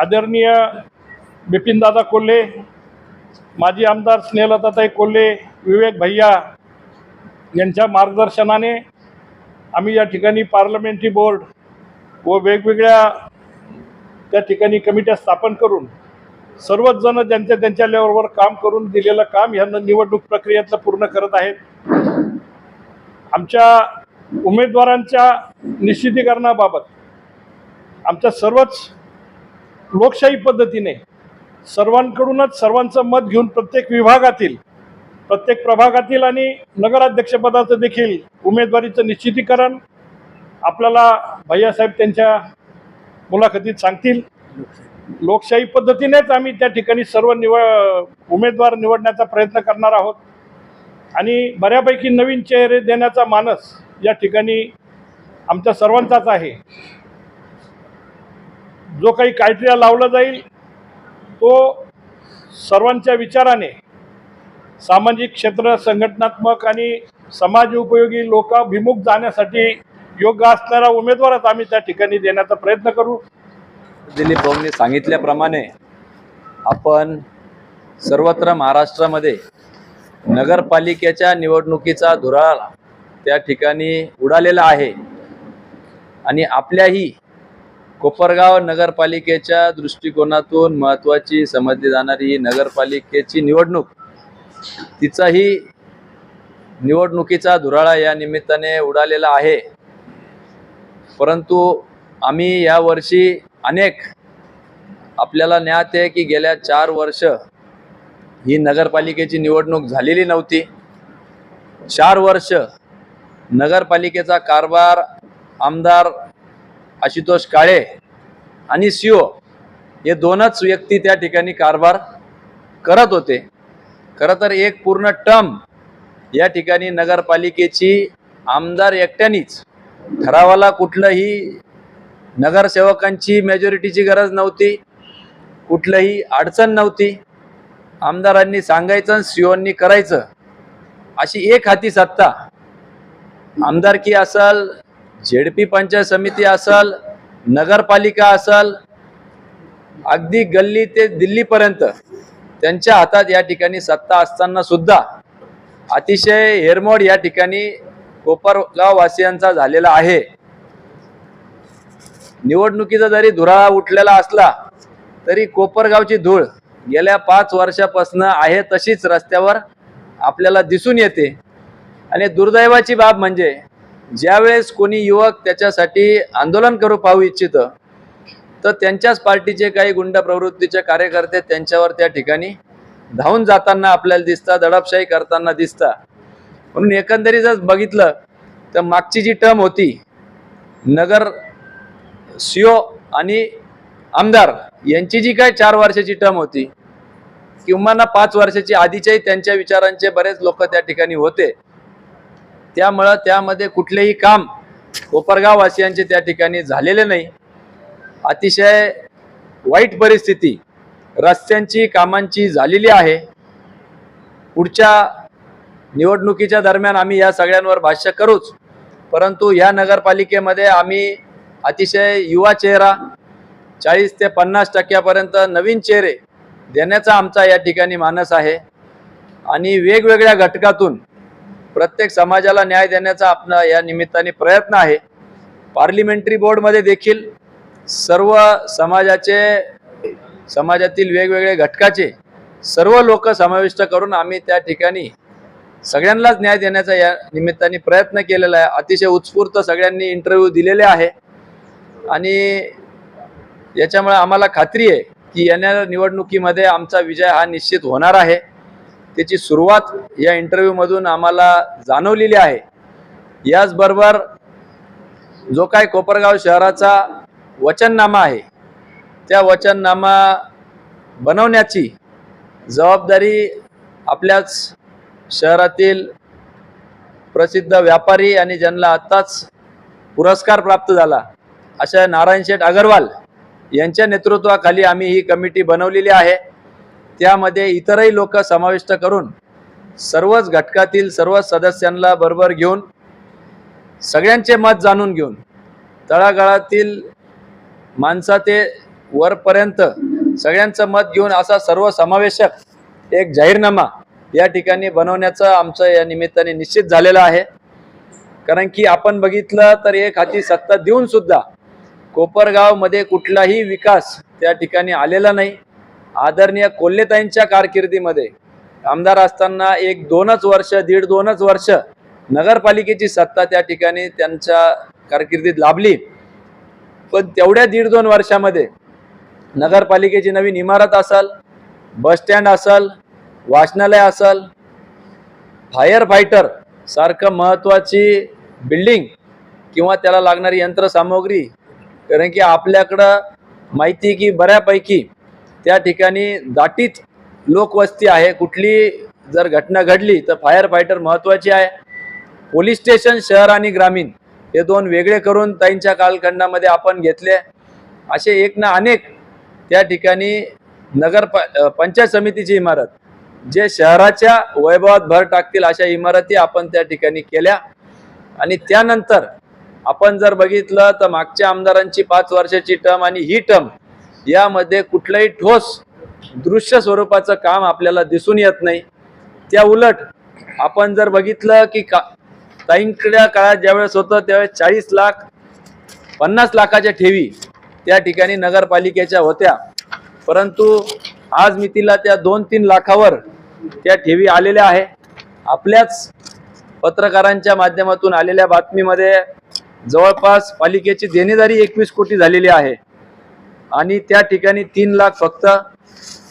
आदरणीय बिपिनदादा कोल्हे माजी आमदार स्नेहलताताई कोल्हे विवेक भैया यांच्या मार्गदर्शनाने आम्ही या ठिकाणी पार्लमेंटरी बोर्ड व वेगवेगळ्या त्या ठिकाणी कमिट्या स्थापन करून सर्वच जण त्यांच्या त्यांच्या लेवलवर काम करून दिलेलं काम ह्यांना निवडणूक प्रक्रियेतलं पूर्ण करत आहेत. आमच्या उमेदवारांच्या निश्चितीकरणाबाबत आमच्या सर्वच लोकशाही पद्धतीने सर्वांकडूनच सर्वांचं मत घेऊन प्रत्येक विभागातील प्रत्येक प्रभागातील आणि नगराध्यक्षपदाचं देखील उमेदवारीचं निश्चितीकरण आपल्याला भैयासाहेब त्यांच्या मुलाखतीत सांगतील. लोकशाही पद्धतीनेच आम्ही त्या ठिकाणी सर्व निव उमेदवार निवडण्याचा प्रयत्न करणार आहोत. आणि बऱ्यापैकी नवीन चेहरे देण्याचा मानस या ठिकाणी आमच्या सर्वांचाच आहे. जो काही क्रायटेरिया लावला जाईल तो सर्वांच्या विचाराने सामाजिक क्षेत्र संघटनात्मक आणि समाज उपयोगी लोकाभिमुख जाण्यासाठी योग्य असणारा उमेदवारच आम्ही त्या ठिकाणी देण्याचा प्रयत्न करू. दिलीप भाऊंनी सांगितल्याप्रमाणे आपण सर्वत्र महाराष्ट्रामध्ये नगरपालिकेच्या निवडणुकीचा धुराळा त्या ठिकाणी उडालेला आहे. आणि आपल्याही कोपरगाव नगरपालिकेच्या दृष्टिकोनातून महत्त्वाची समजली जाणारी ही नगरपालिकेची निवडणूक तिचाही निवडणुकीचा धुराळा या निमित्ताने उडालेला आहे. परंतु आम्ही यावर्षी अनेक आपल्याला ज्ञात आहे की गेल्या चार वर्ष ही नगरपालिकेची निवडणूक झालेली नव्हती. चार वर्ष नगरपालिकेचा कारभार आमदार आशुतोष काळे आणि सीओ हे दोनच व्यक्ती त्या ठिकाणी कारभार करत होते. खरं तर एक पूर्ण टर्म या ठिकाणी नगरपालिकेची आमदार एकट्यानीच ठरावाला कुठलंही नगरसेवकांची मेजॉरिटीची गरज नव्हती कुठलंही अडचण नव्हती. आमदारांनी सांगायचं सीओनी करायचं अशी एक हाती सत्ता. आमदारकी असल झेडपी पंचायत समिती असल नगरपालिका असल अगदी गल्ली ते दिल्लीपर्यंत त्यांच्या हातात या ठिकाणी सत्ता असताना सुद्धा अतिशय हेरमोड या ठिकाणी कोपरगाव वासियांचा झालेला आहे. निवडणुकीचा जरी धुराळा उठलेला असला तरी कोपरगावची धूळ गेल्या पाच वर्षापासून आहे तशीच रस्त्यावर आपल्याला दिसून येते. आणि दुर्दैवाची बाब म्हणजे ज्यावेळेस कोणी युवक त्याच्यासाठी आंदोलन करू पाहू इच्छितं तर त्यांच्याच पार्टीचे काही गुंड प्रवृत्तीचे कार्यकर्ते त्यांच्यावर त्या ठिकाणी धावून जाताना आपल्याला दिसतात दडपशाही करताना दिसतात. म्हणून एकंदरीतच बघितलं तर मागची जी टर्म होती नगर सीओ आणि आमदार यांची जी काय चार वर्षाची टर्म होती किंवा ना पाच वर्षाची आधीच्याही त्यांच्या विचारांचे बरेच लोक त्या ठिकाणी होते. त्यामुळं त्यामध्ये कुठलेही काम कोपरगाव वासियांचे त्या ठिकाणी झालेले नाही. अतिशय वाईट परिस्थिती रस्त्यांची कामांची झालेली आहे. पुढच्या निवडणुकीच्या दरम्यान आम्ही या सगळ्यांवर भाष्य करूच. परंतु या नगरपालिकेमध्ये आम्ही अतिशय युवा चेहरा चाळीस ते पन्नास टक्क्यापर्यंत नवीन चेहरे देण्याचा आमचा या ठिकाणी मानस आहे. आणि वेगवेगळ्या घटकातून प्रत्येक समाजाला न्याय देण्याचा आपला या निमित्ताने प्रयत्न आहे. पार्लिमेंटरी बोर्डमध्ये देखील सर्व समाजाचे समाजातील वेगवेगळे घटकाचे सर्व लोक समाविष्ट करून आम्ही त्या ठिकाणी सगळ्यांनाच न्याय देण्याचा या निमित्ताने प्रयत्न केलेला आहे. अतिशय उत्स्फूर्त सगळ्यांनी इंटरव्ह्यू दिलेले आहे. आणि याच्यामुळे आम्हाला खात्री आहे की येणाऱ्या निवडणुकीमध्ये आमचा विजय हा निश्चित होणार आहे. त्याची सुरुवात या इंटरव्ह्यूमधून आम्हाला जाणवलेली आहे. याचबरोबर जो काय कोपरगाव शहराचा वचननामा आहे त्या वचननामा बनवण्याची जबाबदारी आपल्याच शहरातील प्रसिद्ध व्यापारी आणि ज्यांना आत्ताच पुरस्कार प्राप्त झाला अशा नारायण शेठ अगरवाल यांच्या नेतृत्वाखाली आम्ही ही कमिटी बनवलेली आहे. त्यामध्ये इतरही लोक समाविष्ट करून सर्वच घटकातील सर्व सदस्यांना बरोबर घेऊन सगळ्यांचे मत जाणून घेऊन तळागाळातील माणसा ते वरपर्यंत सगळ्यांचं मत घेऊन असा सर्व समावेशक एक जाहीरनामा या ठिकाणी बनवण्याचं आमचं या निमित्ताने निश्चित झालेलं आहे. कारण की आपण बघितलं तर एक हाती सत्ता देऊन सुद्धा कोपरगावमध्ये कुठलाही विकास त्या ठिकाणी आलेला नाही. आदरणीय कोल्हेताईंच्या कारकिर्दीमध्ये आमदार असताना एक दोनच वर्ष दीड दोनच वर्ष नगरपालिकेची सत्ता त्या ठिकाणी त्यांच्या कारकिर्दीत लाभली. पण तेवढ्या दीड दोन वर्षामध्ये नगरपालिकेची नवीन इमारत असल बसस्टँड असल वाचनालय असल फायर फायटर सारखं महत्त्वाची बिल्डिंग किंवा त्याला लागणारी यंत्रसामुग्री कारण की आपल्याकडं माहिती की बऱ्यापैकी त्या ठिकाणी दाटीत लोकवस्ती आहे. कुठली जर घटना घडली तर फायर फायटर महत्त्वाची आहे. पोलीस स्टेशन शहर आणि ग्रामीण हे दोन वेगळे करून ताईंच्या कालखंडामध्ये आपण घेतले. असे एक ना अनेक त्या ठिकाणी नगर प पंचायत समितीची इमारत जे शहराच्या वैभवात भर टाकतील अशा इमारती आपण त्या ठिकाणी केल्या. आणि त्यानंतर आपण जर बघितलं तर मागच्या आमदारांची पाच वर्षाची टर्म आणि ही टर्म यामध्ये कुठलंही ठोस दृश्य स्वरूपाचं काम आपल्याला दिसून येत नाही. त्या उलट आपण जर बघितलं की का ताईंकडल्या काळात ज्यावेळेस होतं त्यावेळेस चाळीस लाख पन्नास लाखाच्या ठेवी त्या ठिकाणी नगरपालिकेच्या होत्या. परंतु आज मितीला त्या दोन तीन लाखावर त्या ठेवी आलेल्या आहे. आपल्याच पत्रकारांच्या माध्यमातून आलेल्या बातमीमध्ये जवळपास पालिकेची देणेदारी एकवीस कोटी झालेली आहे. आणि त्या ठिकाणी तीन लाख फक्त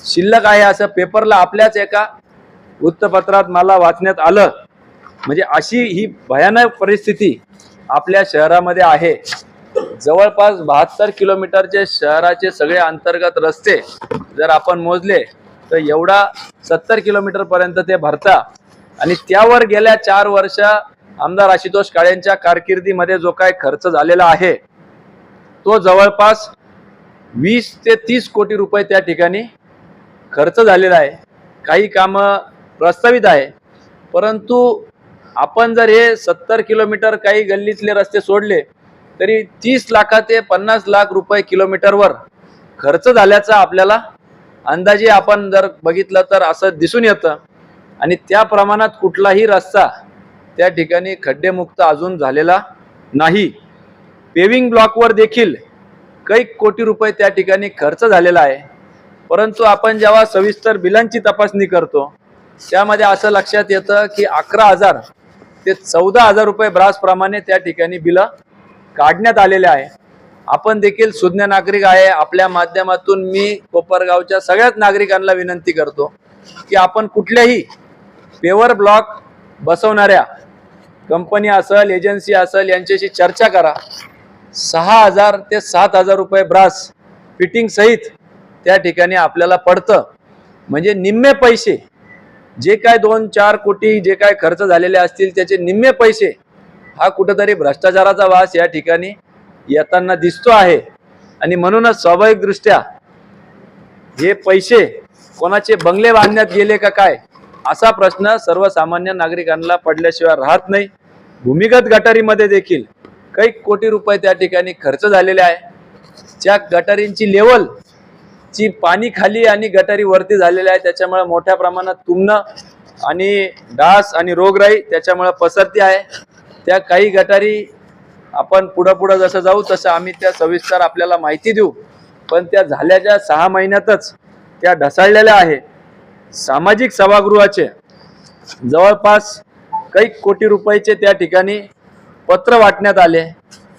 शिल्लक आहे असं पेपरला आपल्याच एका वृत्तपत्रात मला वाचण्यात आलं. म्हणजे अशी ही भयानक परिस्थिती आपल्या शहरामध्ये आहे. जवळपास बहात्तर किलोमीटरचे शहराचे सगळे अंतर्गत रस्ते जर आपण मोजले तर एवढा सत्तर किलोमीटरपर्यंत ते भरता. आणि त्यावर गेल्या चार वर्ष आमदार आशुतोष काळेंच्या कारकिर्दीमध्ये जो काय खर्च झालेला आहे तो जवळपास वीस ते तीस कोटी रुपये त्या ठिकाणी खर्च झालेला आहे. काही कामं प्रस्तावित आहे. परंतु आपण जर हे सत्तर किलोमीटर काही गल्लीतले रस्ते सोडले तरी तीस लाखा ते पन्नास लाख रुपये किलोमीटरवर खर्च झाल्याचा आपल्याला अंदाजे आपण जर बघितलं तर असं दिसून येतं. आणि त्या प्रमाणात कुठलाही रस्ता त्या ठिकाणी खड्डेमुक्त अजून झालेला नाही. पेविंग ब्लॉकवर देखील कैक कोटी रुपये त्या ठिकाणी खर्च झालेला आहे. परंतु आपण जेव्हा सविस्तर बिलांची तपासणी करतो त्यामध्ये असं लक्षात येतं की अकरा हजार ते चौदा हजार रुपये ब्रासप्रमाणे त्या ठिकाणी बिलं काढण्यात आलेले आहे. आपण देखील सुज्ञ नागरिक आहे. आपल्या माध्यमातून मी कोपरगावच्या सगळ्याच नागरिकांना विनंती करतो की आपण कुठल्याही पेवर ब्लॉक बसवणाऱ्या कंपनी असेल एजन्सी असेल यांच्याशी चर्चा करा. सहा हजार ते सात हजार रुपये ब्रास फिटिंग सहित त्या ठिकाणी आपल्याला पडतं. म्हणजे निम्मे पैसे जे काय दोन चार कोटी जे काय खर्च झालेले असतील त्याचे निम्मे पैसे हा कुठंतरी भ्रष्टाचाराचा वास या ठिकाणी येताना दिसतो आहे. आणि म्हणूनच स्वाभाविकदृष्ट्या हे पैसे कोणाचे बंगले बांधण्यात गेले का काय असा प्रश्न सर्वसामान्य नागरिकांना पडल्याशिवाय राहत नाही. भूमिगत गटारीमध्ये देखील काही कोटी रुपये त्या ठिकाणी खर्च झालेले आहे. ज्या गटारींची लेवल ची पाणी खाली आणि गटारी वरती झालेली आहे त्याच्यामुळे मोठ्या प्रमाणात तुमणं आणि डास आणि रोगराई त्याच्यामुळे पसरती आहे. त्या काही गटारी आपण पुढं पुढं जसं जाऊ तसं आम्ही त्या सविस्तर आपल्याला माहिती देऊ. पण त्या झाल्याच्या सहा महिन्यातच त्या ढसाळलेल्या आहे. सामाजिक सभागृहाचे जवळपास काही कोटी रुपयाचे त्या ठिकाणी पत्र वाटण्यात आले.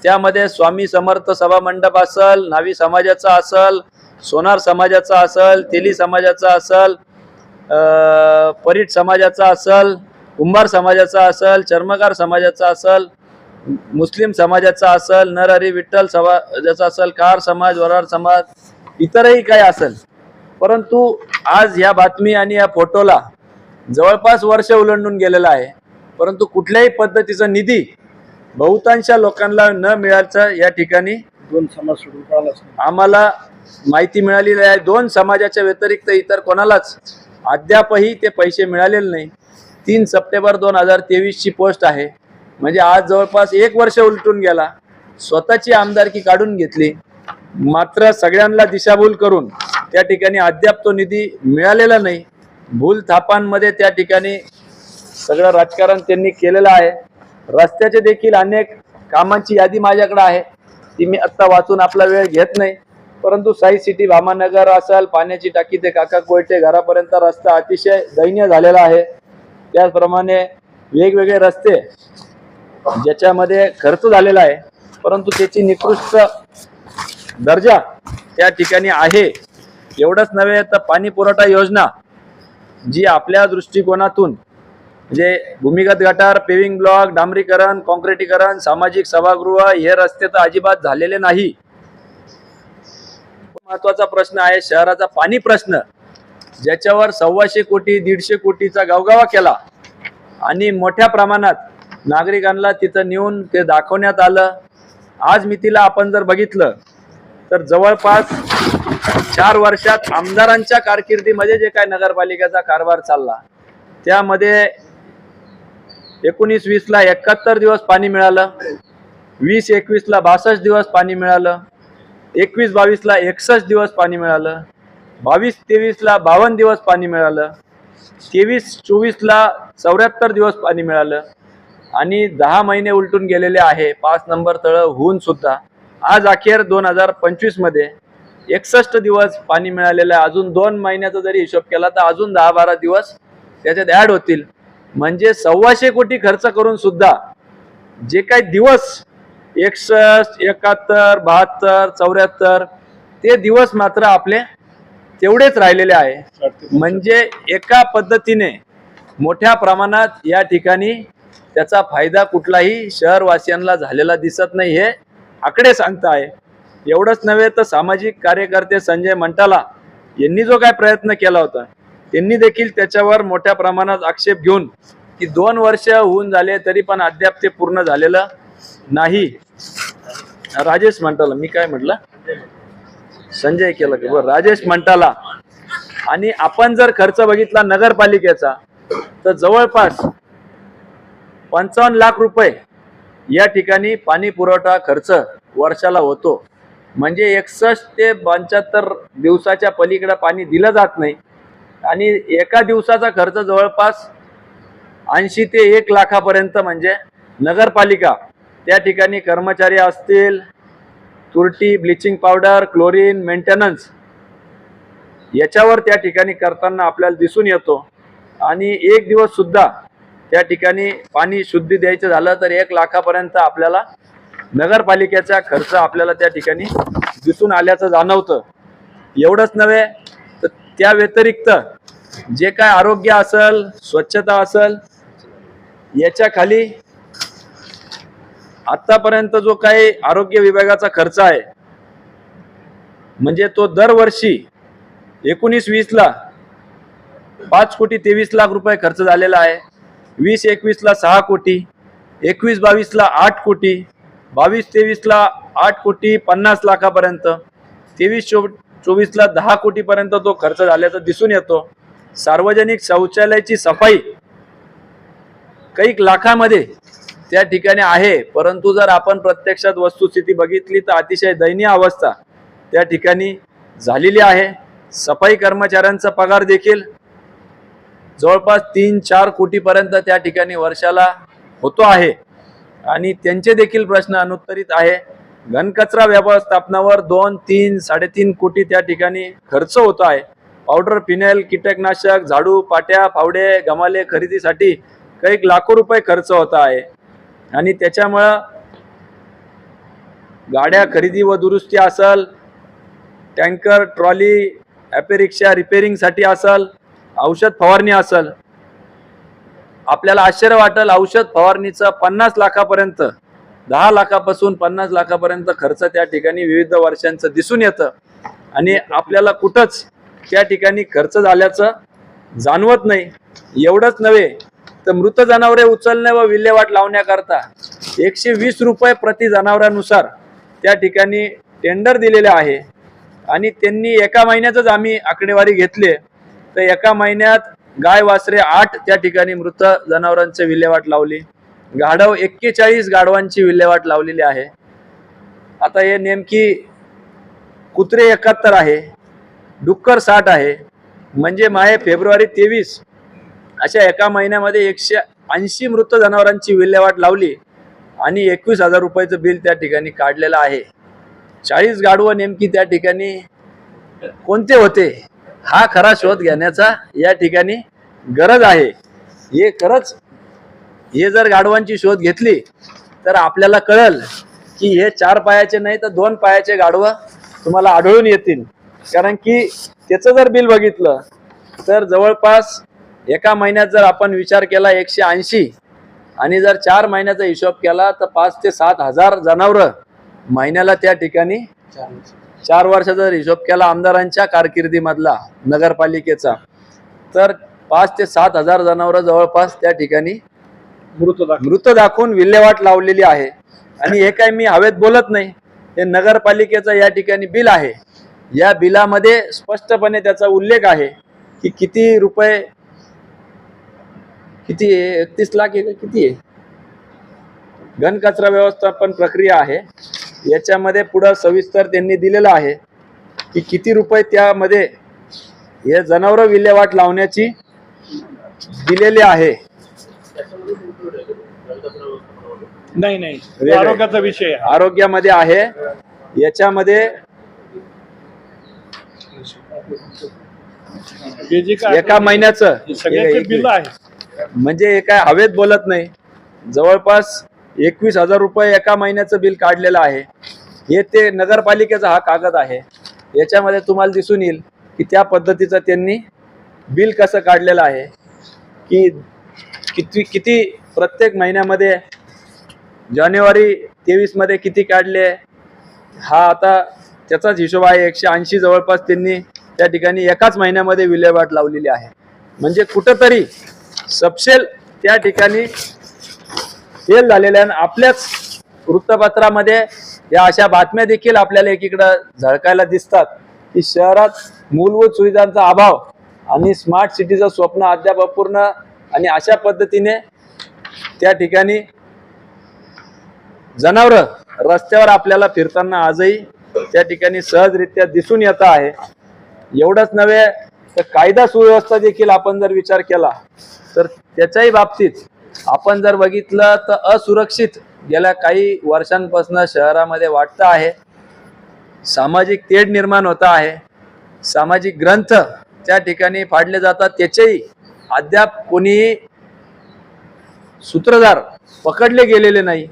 त्यामध्ये स्वामी समर्थ सभा मंडप असल नावी समाजाचा असल सोनार समाजाचा असल तेली समाजाचा असल परीट समाजाचा असल कुंभार समाजाचा असल चर्मकार समाजाचा असल मुस्लिम समाजाचा असल नरहरी विठ्ठल समाजाचा असल कार समाज वरार समाज इतरही काही असेल. परंतु आज या बातमी आणि या फोटोला जवळपास वर्ष उलंडून गेलेलं आहे. परंतु कुठल्याही पद्धतीचा निधी बहुतांश लोकांना न मिळायचं या ठिकाणी दोन समाज सोडून आम्हाला माहिती मिळालेली आहे. दोन समाजाच्या व्यतिरिक्त इतर कोणालाच अद्यापही ते पैसे मिळालेले नाही. तीन सप्टेंबर दोन हजार तेवीसची पोस्ट आहे. म्हणजे आज जवळपास एक वर्ष उलटून गेला. स्वतःची आमदारकी काढून घेतली. मात्र सगळ्यांना दिशाभूल करून त्या ठिकाणी अद्याप तो निधी मिळालेला नाही. भूल थापांमध्ये त्या ठिकाणी सगळं राजकारण त्यांनी केलेलं आहे. रस्त्याचे देखील अनेक कामांची यादी माझ्याकडे आहे. ती मी आत्ता वाचून आपला वेळ घेत नाही. परंतु साई सिटी भामानगर असेल पाण्याची टाकी ते काका कोयटे घरापर्यंत रस्ता अतिशय दयनीय झालेला आहे. त्याचप्रमाणे वेगवेगळे रस्ते ज्याच्यामध्ये खर्च झालेला आहे. परंतु त्याची निकृष्ट दर्जा त्या ठिकाणी आहे. एवढंच नव्हे तर पाणी पुरवठा योजना जी आपल्या दृष्टिकोनातून म्हणजे भूमिगत गटार पेविंग ब्लॉक डांबरीकरण कॉन्क्रिटीकरण सामाजिक सभागृह हे रस्ते तर अजिबात झालेले नाही. महत्त्वाचा प्रश्न आहे शहराचा पाणी प्रश्न. ज्याच्यावर सव्वाशे कोटी दीडशे कोटीचा गावगावा केला. आणि मोठ्या प्रमाणात नागरिकांना तिथं नेऊन ते दाखवण्यात आलं. आज मितीला आपण जर बघितलं तर जवळपास चार वर्षात आमदारांच्या कारकिर्दीमध्ये जे काय नगरपालिकेचा कारभार चालला त्यामध्ये एकोणीस वीसला एकाहत्तर दिवस पाणी मिळालं. वीस एकवीसला बासष्ट दिवस पाणी मिळालं. एकवीस बावीसला एकसष्ट दिवस पाणी मिळालं. बावीस तेवीसला बावन्न दिवस पाणी मिळालं. तेवीस चोवीसला चौऱ्याहत्तर दिवस पाणी मिळालं. आणि दहा महिने उलटून गेलेले आहे. पाच नंबर तळं होऊन सुद्धा. आज अखेर दोन हजार पंचवीसमध्ये एकसष्ट दिवस पाणी मिळालेलं आहे. अजून दोन महिन्याचा जरी हिशोब केला तर अजून दहा बारा दिवस त्याच्यात ॲड होतील. म्हणजे सव्वाशे कोटी खर्च करून सुद्धा जे काही दिवस एकसष्ट एकाहत्तर बहात्तर चौऱ्याहत्तर ते दिवस मात्र आपले तेवढेच राहिलेले आहे. म्हणजे एका पद्धतीने मोठ्या प्रमाणात या ठिकाणी त्याचा फायदा कुठलाही शहरवासियांना झालेला दिसत नाही हे आकडे सांगता आहे एवढंच नव्हे तर सामाजिक कार्यकर्ते संजय मंटाला यांनी जो काय प्रयत्न केला होता त्यांनी देखील त्याच्यावर मोठ्या प्रमाणात आक्षेप घेऊन की दोन वर्ष होऊन झाले तरी पण अद्याप ते पूर्ण झालेलं नाही. राजेश मंटाला मी काय म्हटलं? संजय केलं की? बरं राजेश मंटाला. आणि आपण जर खर्च बघितला नगरपालिकेचा तर जवळपास पंचावन्न लाख रुपये या ठिकाणी पाणी पुरवठा खर्च वर्षाला होतो. म्हणजे एकसष्ट ते पंच्याहत्तर दिवसाच्या पलीकडे पाणी दिलं जात नाही. आणि एका दिवसाचा खर्च जवळपास ऐंशी ते एक लाखापर्यंत म्हणजे नगरपालिका त्या ठिकाणी कर्मचारी असतील तुरटी ब्लिचिंग पावडर क्लोरीन मेंटेनन्स याच्यावर त्या ठिकाणी करताना आपल्याला दिसून येतो. आणि एक दिवस सुद्धा त्या ठिकाणी पाणी शुद्धी द्यायचं झालं तर एक लाखापर्यंत आपल्याला नगरपालिकेचा खर्च आपल्याला त्या ठिकाणी दिसून आल्याचं जाणवतं. एवढंच नव्हे त्या व्यतिरिक्त जे काय आरोग्य असेल स्वच्छता असेल याच्या खाली आतापर्यंत जो काही आरोग्य विभागाचा खर्च आहे म्हणजे तो दरवर्षी एकोणीस वीसला पाच कोटी तेवीस लाख रुपये खर्च झालेला आहे. वीस एकवीसला सहा कोटी एकवीस बावीसला आठ कोटी बावीस तेवीसला आठ कोटी पन्नास लाखापर्यंत तेवीस चो चोवीसला दहा कोटीपर्यंत तो खर्च झाल्याचा दिसून येतो. सार्वजनिक शौचालयाची सफाई काही लाखामध्ये त्या ठिकाणी आहे. परंतु जर आपण प्रत्यक्षात वस्तुस्थिती बघितली तर अतिशय दयनीय अवस्था त्या ठिकाणी झालेली आहे. सफाई कर्मचाऱ्यांचा पगार देखील जवळपास तीन चार कोटीपर्यंत त्या ठिकाणी वर्षाला होतो आहे. आणि त्यांचे देखील प्रश्न अनुत्तरित आहे. घनकचरा व्यवस्थापनावर दोन तीन साडेतीन कोटी त्या ठिकाणी खर्च होतो आहे. पावडर फिनेल कीटकनाशक झाडू पाट्या फावडे गमाले खरेदीसाठी काही लाखो रुपये खर्च होत आहे. आणि त्याच्यामुळं गाड्या खरेदी व दुरुस्ती असल टँकर ट्रॉली ॲपेरिक्षा रिपेरिंगसाठी असल औषध फवारणी असल. आपल्याला आश्चर्य वाटेल औषध फवारणीचं पन्नास लाखापर्यंत. दहा लाखापासून पन्नास लाखापर्यंत खर्च त्या ठिकाणी विविध वर्षांचं दिसून येतं. आणि आपल्याला कुठंच त्या ठिकाणी खर्च झाल्याचं जाणवत नाही. एवढंच नव्हे तर मृत जनावरे उचलणे व विल्हेवाट लावण्याकरता एकशे वीस रुपये प्रति जनावरानुसार त्या ठिकाणी टेंडर दिलेले आहे. आणि त्यांनी एका महिन्याचंच आम्ही आकडेवारी घेतले तर एका महिन्यात गाय वासरे आठ त्या ठिकाणी मृत जनावरांची विल्हेवाट लावली. गाढव एक्केचाळीस गाढवांची विल्हेवाट लावलेली आहे. आता हे नेमकी कुत्रे एकाहत्तर आहे डुक्कर साठ आहे म्हणजे माहे फेब्रुवारी तेवीस अशा एका महिन्यामध्ये एकशे ऐंशी मृत जनावरांची विल्हेवाट लावली आणि एकवीस हजार रुपयाचं बिल त्या ठिकाणी काढलेलं आहे. चाळीस गाडवं नेमकी त्या ठिकाणी कोणते होते हा खरा शोध घेण्याचा या ठिकाणी गरज आहे. हे खरंच हे जर गाढवांची शोध घेतली तर आपल्याला कळल की हे चार पायाचे नाही तर दोन पायाचे गाढवं तुम्हाला आढळून येतील. कारण की त्याचं जर बिल बघितलं तर जवळपास एका महिन्यात जर आपण विचार केला एकशे ऐंशी आणि जर चार महिन्याचा हिशोब केला तर पाच ते सात हजार जनावरं महिन्याला त्या ठिकाणी चार वर्षाचा जर हिशोब केला आमदारांच्या कारकिर्दीमधला नगरपालिकेचा तर पाच ते सात हजार जनावरं जवळपास त्या ठिकाणी मृत दाखवून. विल्हेवाट लावलेली आहे. आणि हे काय मी हवेत बोलत नाही. हे नगरपालिकेचं या ठिकाणी बिल आहे. या बिलामध्ये स्पष्टपणे त्याचा उल्लेख आहे की किती रुपये किती आहे? एकतीस लाख आहे किती आहे? घनकचरा व्यवस्थापन प्रक्रिया आहे. याच्यामध्ये पुढं सविस्तर त्यांनी दिलेलं आहे की किती रुपये त्यामध्ये हे जनावरं विल्हेवाट लावण्याची दिलेली आहे. नाही नाही. आरोग्याचा विषय आहे. आरोग्यामध्ये आहे. याच्यामध्ये हे जे काय एका महिन्याचं. सगळ्याचे बिल आहे. म्हणजे हे काय हवेत बोलत नाही. जवळपास एकवीस हजार रुपये एका महिन्याचं बिल काढलेलं आहे. हे ते नगरपालिकेचा हा कागद आहे. याच्यामध्ये तुम्हाला दिसून येईल की त्या पद्धतीचं त्यांनी बिल कसं काढलेलं आहे. की किती किती प्रत्येक महिन्यामध्ये जानेवारी तेवीसमध्ये किती काढले? हा आता त्याचाच हिशोब आहे. एकशे ऐंशी जवळपास त्यांनी त्या ठिकाणी एकाच महिन्यामध्ये विल्हेवाट लावलेली आहे. म्हणजे कुठंतरी सपशेल त्या ठिकाणी फेल झालेल्या आणि आपल्याच वृत्तपत्रामध्ये या अशा बातम्या देखील आपल्याला एकीकडं झळकायला दिसतात की शहरात मूलभूत सुविधांचा अभाव आणि स्मार्ट सिटीचं स्वप्न अद्याप अपूर्ण आणि अशा पद्धतीने त्या ठिकाणी जनावर रस्त्यावर आपल्याला फिरताना आजही त्या ठिकाणी सहजरित्या दिसून येत आहे. एवढंच नव्हे तर कायदा सुव्यवस्था देखील आपण जर विचार केला तर त्याच्याही बाबतीत आपण जर बघितलं तर असुरक्षित गेल्या काही वर्षांपासून शहरामध्ये वाटतं आहे. सामाजिक तेढ निर्माण होत आहे. सामाजिक ग्रंथ त्या ठिकाणी फाडले जातात. त्याचेही अद्याप कोणीही सूत्रधार पकडले गेलेले नाही.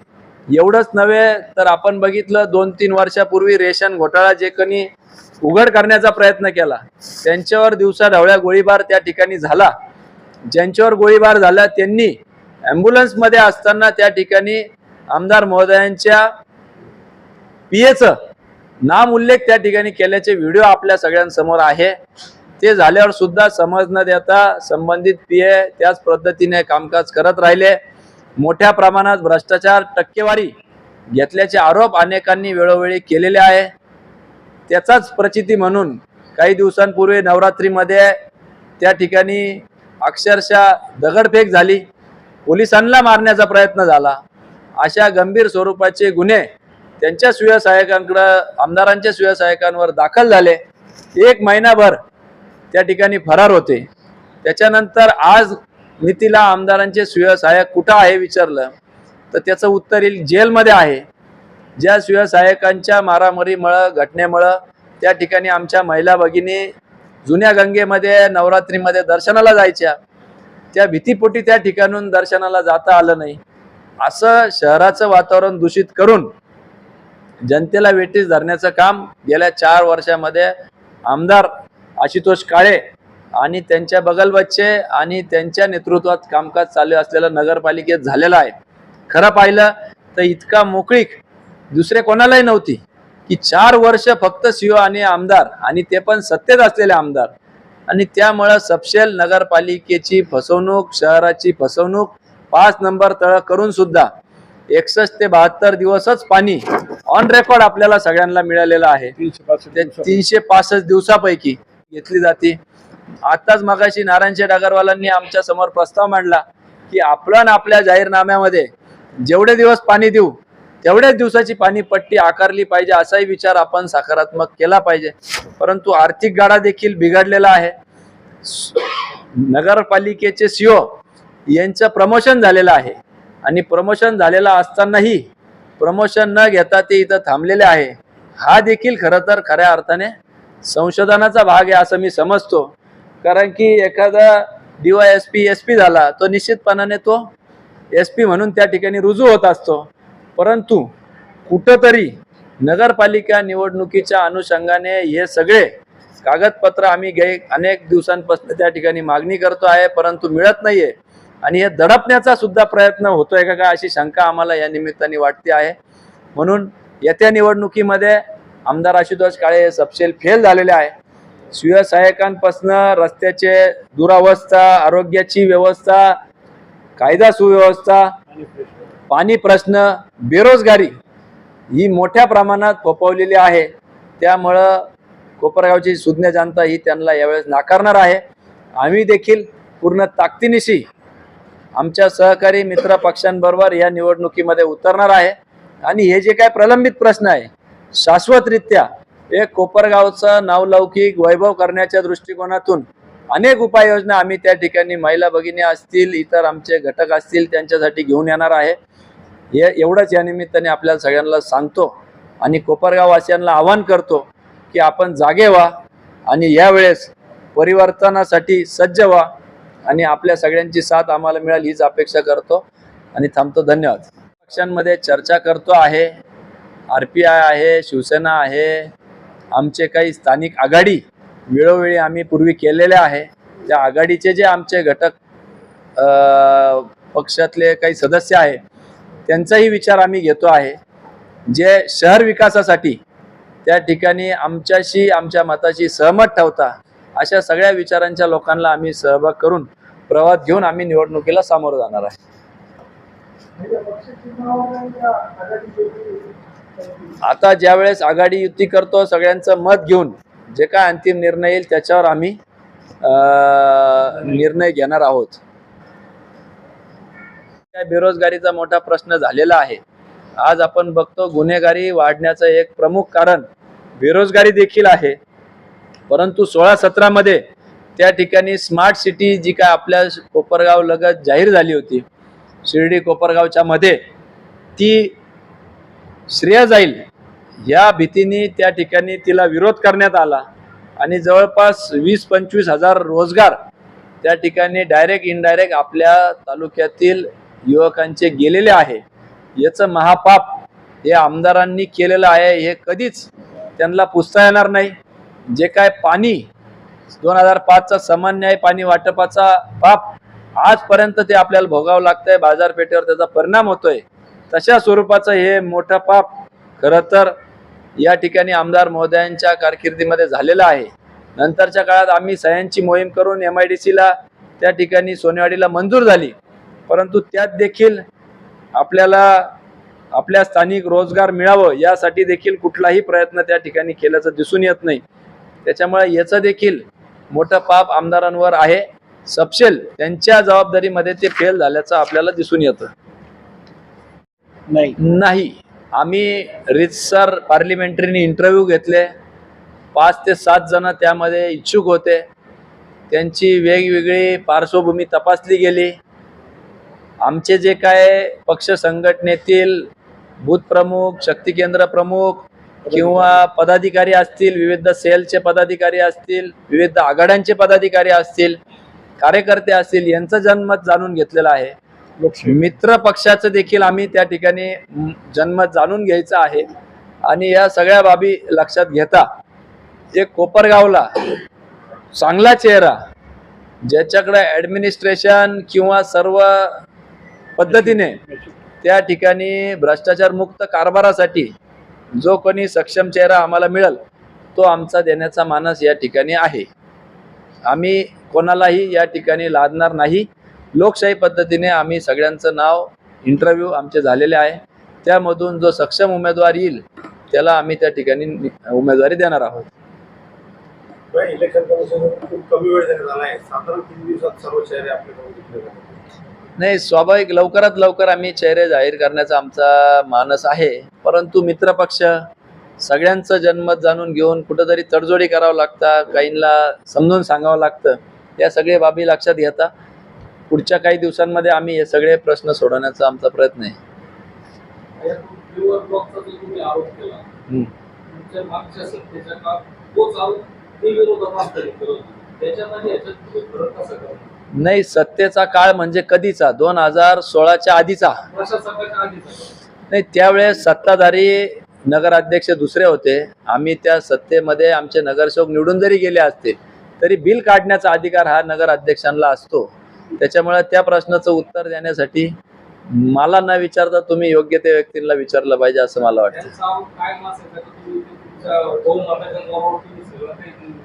एवढंच नव्हे तर आपण बघितलं दोन तीन वर्षापूर्वी रेशन घोटाळा जे कोणी उघड करण्याचा प्रयत्न केला. त्यांच्यावर दिवसा ढवळ्या गोळीबार त्या ठिकाणी झाला. ज्यांच्यावर गोळीबार झाला त्यांनी ॲम्ब्युलन्समध्ये असताना त्या ठिकाणी आमदार महोदयांच्या पियेचं नाम उल्लेख त्या ठिकाणी केल्याचे व्हिडिओ आपल्या सगळ्यांसमोर आहे. ते झाल्यावर सुद्धा समज न देता संबंधित पीए त्याच पद्धतीने कामकाज करत राहिले. मोठ्या प्रमाणात भ्रष्टाचार टक्केवारी घेतल्याचे आरोप अनेकांनी वेळोवेळी केलेले आहे. त्याचाच प्रचिती म्हणून काही दिवसांपूर्वी नवरात्रीमध्ये त्या ठिकाणी अक्षरशः दगडफेक झाली. पोलिसांना मारण्याचा प्रयत्न झाला. अशा गंभीर स्वरूपाचे गुन्हे त्यांच्या सुव्यसहायकांकडं आमदारांच्या सुव्यसहायकांवर दाखल झाले. एक महिनाभर त्या ठिकाणी फरार होते. त्याच्यानंतर आज नीतीला आमदारांचे सुव्यसहायक कुठं आहे विचारलं तर त्याचं उत्तर येईल जेलमध्ये आहे. ज्या सुव्यसहायकांच्या मारामारीमुळं घटनेमुळं त्या ठिकाणी आमच्या महिला भगिनी जुन्या गंगेमध्ये नवरात्रीमध्ये दर्शनाला जायच्या. त्या भीतीपोटी त्या ठिकाणून दर्शनाला जाता आलं नाही. असं शहराचं वातावरण दूषित करून जनतेला वेटीस धरण्याचं काम गेल्या चार वर्षामध्ये आमदार आशुतोष काळे आणि त्यांच्या बगलबच्चे आणि त्यांच्या नेतृत्वात कामकाज चालू असलेलं नगरपालिकेत झालेलं आहे. खरं पाहिलं तर इतका मोकळीक दुसरे कोणालाही नव्हती की चार वर्ष फक्त सीओ आणि आमदार आणि ते पण सत्तेत असलेले आमदार. आणि त्यामुळं सपशेल नगरपालिकेची फसवणूक शहराची फसवणूक पाच नंबर तळ करून सुद्धा एकसष्ट ते बहात्तर दिवसच पाणी ऑन रेकॉर्ड आपल्याला सगळ्यांना मिळालेलं आहे. तीनशे पासष्ट दिवसापैकी घेतली जाते. आताच मगाशी नारायणशे डागरवालांनी आमच्यासमोर प्रस्ताव मांडला की आपण आपल्या जाहीरनाम्यामध्ये जेवढे दिवस पाणी देऊ तेवढ्याच दिवसाची पाणी पट्टी आकारली पाहिजे असाही विचार आपण सकारात्मक केला पाहिजे. परंतु आर्थिक गाडा देखील बिघडलेला आहे. नगरपालिकेचे सीओ यांचं प्रमोशन झालेलं आहे. आणि प्रमोशन झालेलं असतानाही प्रमोशन न घेता ते इथं थांबलेले आहे. हा देखील खरं तर खऱ्या अर्थाने संशोधनाचा भाग आहे असं मी समजतो. कारण की एखादा DY S P S P झाला तो निश्चितपणाने तो एस पी म्हणून त्या ठिकाणी रुजू होत असतो. परंतु कुठंतरी नगरपालिका निवडणुकीच्या अनुषंगाने हे सगळे कागदपत्र आम्ही गे अनेक दिवसांपासून त्या ठिकाणी मागणी करतो आहे परंतु मिळत नाहीये. आणि हे दडपण्याचा सुद्धा प्रयत्न होतोय का काय अशी शंका आम्हाला या निमित्ताने वाटते आहे. म्हणून येत्या निवडणुकीमध्ये आमदार आशुतोष काळे हे सपशेल फेल झालेले आहे. स्वयंसहायकांपासून रस्त्याचे दुरावस्था आरोग्याची व्यवस्था कायदा सुव्यवस्था पाणी प्रश्न बेरोजगारी ही मोठ्या प्रमाणात फोपवलेली आहे. त्यामुळं कोपरगावची सुज्ञ जनता ही त्यांना यावेळेस नाकारणार आहे. आम्ही देखील पूर्ण ताकदीनिशी आमच्या सहकारी मित्र पक्षांबरोबर या निवडणुकीमध्ये उतरणार आहे. आणि हे जे काय प्रलंबित प्रश्न आहे शाश्वतरित्या एक कोपरगावचं नावलौकिक वैभव करण्याच्या दृष्टिकोनातून अनेक उपाययोजना आम्ही त्या ठिकाणी महिला भगिनी असतील इतर आमचे घटक असतील त्यांच्यासाठी घेऊन येणार आहे. हे एवढंच या निमित्ताने आपल्याला सगळ्यांना सांगतो आणि कोपरगाववासियांना आवाहन करतो की आपण जागे व्हा आणि यावेळेस परिवर्तनासाठी सज्ज व्हा आणि आपल्या सगळ्यांची साथ आम्हाला मिळाली हीच अपेक्षा करतो आणि थांबतो. धन्यवाद. पक्षांमध्ये चर्चा करतो आहे. आर पी आय आहे शिवसेना आहे आमचे काही स्थानिक आघाडी वेळोवेळी आम्ही पूर्वी केलेले आहे. त्या आघाडीचे जे आमचे घटक पक्षातले काही सदस्य आहे त्यांचाही विचार आम्ही घेतो आहे. जे शहर विकासासाठी त्या ठिकाणी आमच्याशी आमच्या मताशी सहमत ठेवता अशा सगळ्या विचारांच्या लोकांना आम्ही सहभाग करून प्रवास घेऊन आम्ही निवडणुकीला सामोरं जाणार आहे. आता ज्यावेळेस आघाडी युती करतो सगळ्यांचं मत घेऊन जे काय अंतिम निर्णय येईल त्याच्यावर आम्ही निर्णय घेणार आहोत. बेरोजगारीचा मोठा प्रश्न झालेला आहे. आज आपण बघतो गुन्हेगारी वाढण्याचं एक प्रमुख कारण बेरोजगारी देखील आहे. परंतु सोळा सतरामध्ये त्या ठिकाणी स्मार्ट सिटी जी काय आपल्या कोपरगाव लगत जाहीर झाली होती शिर्डी कोपरगावच्या मध्ये ती श्रेय जाईल. या भीतीने त्या ठिकाणी तिला विरोध करण्यात आला आणि जवळपास वीस पंचवीस हजार रोजगार त्या ठिकाणी डायरेक्ट इनडायरेक्ट आपल्या तालुक्यातील युवकांचे गेलेले आहे. याचं महापाप हे आमदारांनी केलेलं आहे हे कधीच त्यांना पुसता येणार नाही. जे काय पाणी दोन हजार पाचचा समान न्याय पाणी वाटपाचा पाप आजपर्यंत ते आपल्याला भोगावं लागतंय बाजारपेठेवर त्याचा परिणाम होतोय. तशा स्वरूपाचं हे मोठं पाप खरं तर या ठिकाणी आमदार महोदयांच्या कारकिर्दीमध्ये झालेलं आहे. नंतरच्या काळात आम्ही सह्यांची मोहीम करून एम आय डी सीला त्या ठिकाणी सोनेवाडीला मंजूर झाली. परंतु त्यात देखील आपल्याला आपल्या स्थानिक रोजगार मिळावं यासाठी देखील कुठलाही प्रयत्न त्या ठिकाणी केल्याचं दिसून येत नाही. त्याच्यामुळे याचं देखील मोठं पाप आमदारांवर आहे. सपशेल त्यांच्या जबाबदारीमध्ये ते फेल झाल्याचं आपल्याला दिसून येतं. नाही. नाही. आम्ही रितसर पार्लिमेंटरीने इंटरव्ह्यू घेतले. पाच ते सात जण त्यामध्ये इच्छुक होते. त्यांची वेगवेगळी पार्श्वभूमी तपासली गेली. आमचे जे काय पक्ष संघटनेतील बूथ प्रमुख शक्ती केंद्र प्रमुख किंवा पदाधिकारी असतील विविध सेलचे पदाधिकारी असतील विविध आघाड्यांचे पदाधिकारी असतील कार्यकर्ते असतील यांचं जनमत जाणून घेतलेलं आहे. मित्र पक्षाचं देखील आम्ही त्या ठिकाणी जन्म जाणून घ्यायचा आहे. आणि या सगळ्या बाबी लक्षात घेता. एक कोपरगावला चांगला चेहरा ज्याच्याकडे ऍडमिनिस्ट्रेशन किंवा सर्व पद्धतीने त्या ठिकाणी भ्रष्टाचार मुक्त कारभारासाठी जो कोणी सक्षम चेहरा आम्हाला मिळेल तो आमचा देण्याचा मानस या ठिकाणी आहे. आम्ही कोणालाही या ठिकाणी लादणार नाही. लोकशाही पद्धतीने आम्ही सगळ्यांचं नाव इंटरव्ह्यू आमचे झालेले आहे. त्यामधून जो सक्षम उमेदवार येईल त्याला आम्ही त्या ठिकाणी उमेदवारी देणार आहोत. इलेक्शन कमिशन खूप कमी वेळ झाला आहे. साधारण तीन दिवसात सर्व चेहरे आपल्याकडून घेतले जातात. नाही स्वाभाविक लवकरात लवकर आम्ही चेहरे जाहीर करण्याचा आमचा मानस आहे. परंतु मित्रपक्ष सगळ्यांचं जनमत जाणून घेऊन कुठंतरी तडजोडी करावं लागतं काहींना समजून सांगावं लागतं या सगळे बाबी लक्षात घेता. पुढच्या काही दिवसांमध्ये आम्ही हे सगळे प्रश्न सोडवण्याचा आमचा प्रयत्न आहे. नाही सत्तेचा काळ म्हणजे कधीचा? दोन हजार सोळाच्या आधीचा. नाही त्यावेळेस सत्ताधारी नगराध्यक्ष दुसरे होते. आम्ही त्या सत्तेमध्ये आमचे नगरसेवक निवडून जरी गेले असतील तरी बिल काढण्याचा अधिकार हा नगराध्यक्षांना असतो. त्याच्यामुळे त्या प्रश्नाचं उत्तर देण्यासाठी मला न विचारता तुम्ही योग्य त्या व्यक्तींना विचारलं पाहिजे असं मला वाटतं.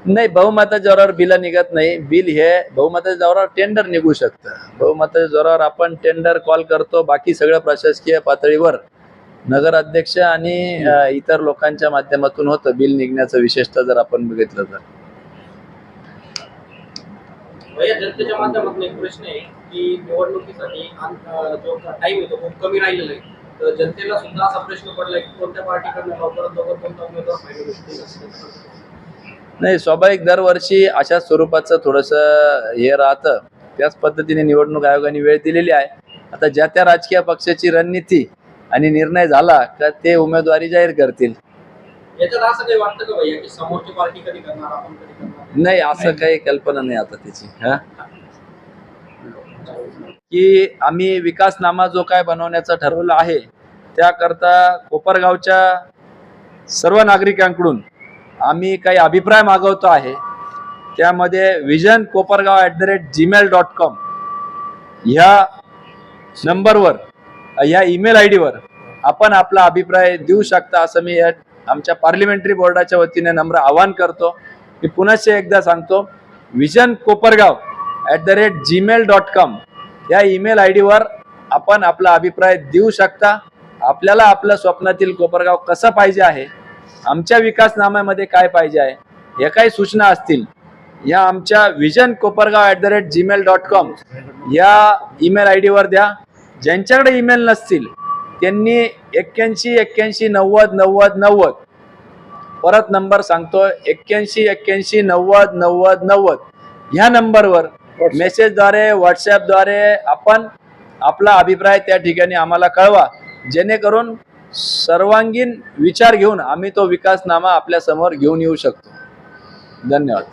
नाही बहुमताच्या जोरावर बिल निघत नाही. बिल हे बहुमताच्या जोरावर टेंडर निघू शकतं. बहुमताच्या जोरावर आपण टेंडर कॉल करतो. बाकी सगळं प्रशासकीय पातळीवर नगराध्यक्ष आणि इतर लोकांच्या माध्यमातून होतं. बिल निघण्याचं विशेषतः जर आपण बघितलं तर. भैया जनतेच्या माध्यमातून एक प्रश्न आहे की निवडणुकीसाठी जो टाइम आहे तो खूप कमी राहिलेला आहे. तर जनतेला सुद्धा असा प्रश्न पडला की कोणत्या पार्टीकडनं लवकरात लवकर कोणता उमेदवार फायनल नाही स्वाभाविक दरवर्षी अशा स्वरूपाचं थोडंसं हे राहतं. त्याच पद्धतीने निवडणूक आयोगाने वेळ दिलेली आहे. आता ज्या त्या राजकीय पक्षाची रणनीती आणि निर्णय झाला का ते उमेदवारी जाहीर करतील. याच्यात असं काही वाटतं का भैया की समोरची पार्टी कधी करणार आपण कधी करणार? नाही असं काही कल्पना नाही आता त्याची हा? की आम्ही विकासनामा जो काय बनवण्याचं ठरवलं आहे त्याकरता कोपरगावच्या सर्व नागरिकांकडून आम्ही काही अभिप्राय मागवतो आहे. त्यामध्ये vision Kopargaon at the rate Gmail dot com ह्या नंबरवर या ईमेल आय डीवर आपण आपला अभिप्राय देऊ शकता असं मी या आमच्या पार्लिमेंटरी बोर्डाच्या वतीने नम्र आवाहन करतो मी पुनश्च एकदा सांगतो vision Kopargaon at the rate Gmail dot com या ईमेल आय डीवर आपण आपला अभिप्राय देऊ शकता. आपल्याला आपलं स्वप्नातील कोपरगाव कसं पाहिजे आहे आमच्या विकासनाम्यामध्ये काय पाहिजे आहे या काही सूचना असतील या आमच्या vision Kopargaon at the rate Gmail dot com या ईमेल आय डीवर द्या. ज्यांच्याकडे ईमेल नसतील त्यांनी एक्क्याऐंशी एक्क्याऐंशी नव्वद नव्वद नव्वद. परत नंबर सांगतो एक्क्याऐंशी एक्क्याऐंशी नव्वद नव्वद नव्वद. ह्या नंबरवर मेसेजद्वारे व्हॉट्सॲपद्वारे आपण आपला अभिप्राय त्या ठिकाणी आम्हाला कळवा. जेणेकरून सर्वांगीण विचार घेऊन आम्ही तो विकासनामा आपल्यासमोर घेऊन येऊ शकतो. धन्यवाद.